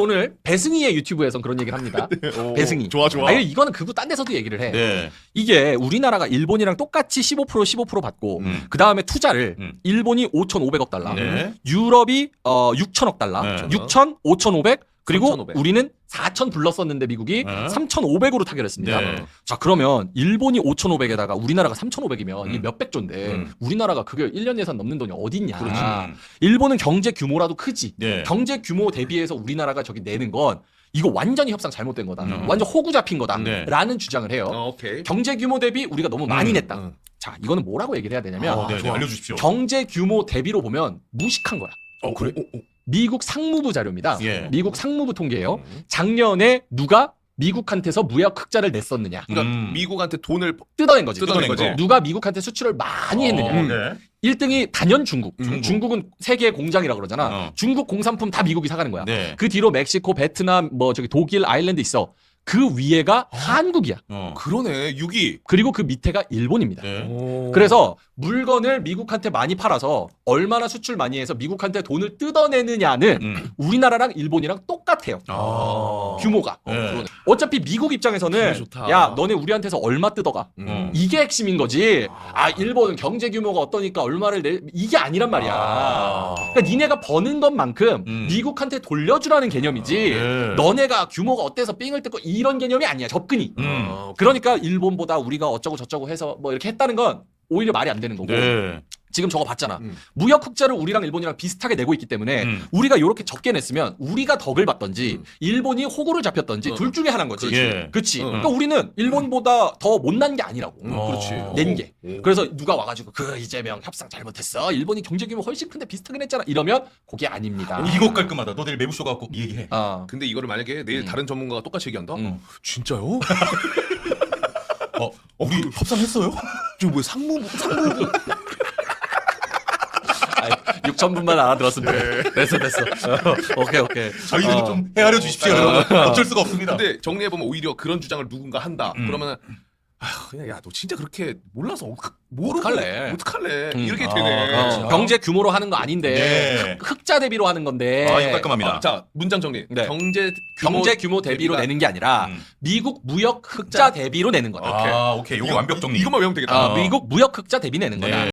오늘 배승희의 유튜브에선 그런 얘기를 합니다. 오, 배승희. 좋아 좋아. 아니 이거는 그거 딴 데서도 얘기를 해. 네. 이게 우리나라가 일본이랑 똑같이 15% 15% 받고 음. 그 다음에 투자를 음. 일본이 5,500억 달러, 네. 유럽이 어 6천억 달러, 네. 6천, 5,500 그리고 3,500. 우리는 4천 불렀었는데 미국이 네. 3,500으로 타결했습니다. 네. 자 그러면 일본이 5,500에다가 우리나라가 3,500이면 음. 이게 몇백 조인데 음. 우리나라가 그게 1년 예산 넘는 돈이 어딨냐? 음. 일본은 경제 규모라도 크지. 네. 경제 규모 대비해서 우리나라가 저기 내는 건 이거 완전히 협상 잘못된 거다. 음. 완전 호구 잡힌 거다. 네. 라는 주장을 해요. 어, 오케이. 경제 규모 대비 우리가 너무 많이 음. 냈다. 음. 자, 이거는 뭐라고 얘기를 해야 되냐면 어, 네, 네. 알려주십시오. 경제 규모 대비로 보면 무식한 거야. 어 그래. 오, 오. 미국 상무부 자료입니다. 예. 미국 상무부 통계예요. 음. 작년에 누가 미국한테서 무역 흑자를 냈었느냐. 그러니까 음. 미국한테 돈을 뜯어낸 거지. 뜯어낸 거지. 누가 미국한테 수출을 많이 했느냐. 어, 네. 1등이 단연 중국. 중국. 중국은 세계의 공장이라 그러잖아. 어. 중국 공산품 다 미국이 사가는 거야. 네. 그 뒤로 멕시코, 베트남, 뭐 저기 독일, 아일랜드 있어. 그 위에가 한국이야. 어. 그러네. 6위. 그리고 그 밑에가 일본입니다. 네. 그래서 물건을 미국한테 많이 팔아서 얼마나 수출 많이 해서 미국한테 돈을 뜯어내느냐는 음. 우리나라랑 일본이랑 똑 같아요. 아. 규모가. 네. 그러네. 어차피 미국 입장에서는 좋다. 야 너네 우리한테서 얼마 뜯어가. 음. 이게 핵심인 거지. 아 일본은 경제 규모가 어떠니까 얼마를 내 이게 아니란 말이야. 아. 그러니까 니네가 버는 것만큼 음. 미국한테 돌려주라는 개념이지. 네. 너네가 규모가 어때서 삥을 뜯고 이런 개념이 아니야. 접근이. 음. 아, 그러니까 일본보다 우리가 어쩌고 저쩌고 해서 뭐 이렇게 했다는 건 오히려 말이 안 되는 거고. 네. 지금 저거 봤잖아. 음. 무역 흑자를 우리랑 일본이랑 비슷하게 내고 있기 때문에 음. 우리가 이렇게 적게 냈으면 우리가 덕을 받던지 음. 일본이 호구를 잡혔던지 어. 둘 중에 하나인 거지. 그렇지. 예. 그치. 어. 그러니까 우리는 일본보다 더 못난 게 아니라고. 음, 어. 그렇지. 낸 게. 오. 그래서 누가 와가지고 그 이재명 협상 잘못했어. 일본이 경제 규모 훨씬 큰데 비슷하게 냈잖아. 이러면 그게 아닙니다. 이거 깔끔하다. 너 내일 매부쇼 갖고 얘기해. 어. 근데 이거를 만약에 내일 음. 다른 전문가가 똑같이 얘기한다? 음. 진짜요? 어, 우리 협상했어요? 지금 뭐 상무부 상무부 6천 분만 알아들었으면 돼. 됐어 됐어. 어, 오케이 오케이. 저희들 어. 좀 헤아려 주십시오, 여러분. 어쩔 수가 없습니다. 근데 정리해 보면 오히려 그런 주장을 누군가 한다. 음. 그러면 아 그냥 야 너 진짜 그렇게 몰라서 어떡- 모르고 어떡할래? 어떡할래? 음. 이렇게 아, 되네. 그렇죠. 어, 경제 규모로 하는 거 아닌데 네. 흑- 흑자 대비로 하는 건데. 아, 이거 깔끔합니다. 아, 자 문장 정리. 네. 경제 규모 경제 규모 대비로 대비가- 내는 게 아니라 음. 미국 무역 흑자 대비로 내는 거다. 아, 오케이. 요게 완벽 정리. 이것만 외우면 되겠다. 아, 미국 무역 흑자 대비 내는 거다. 네.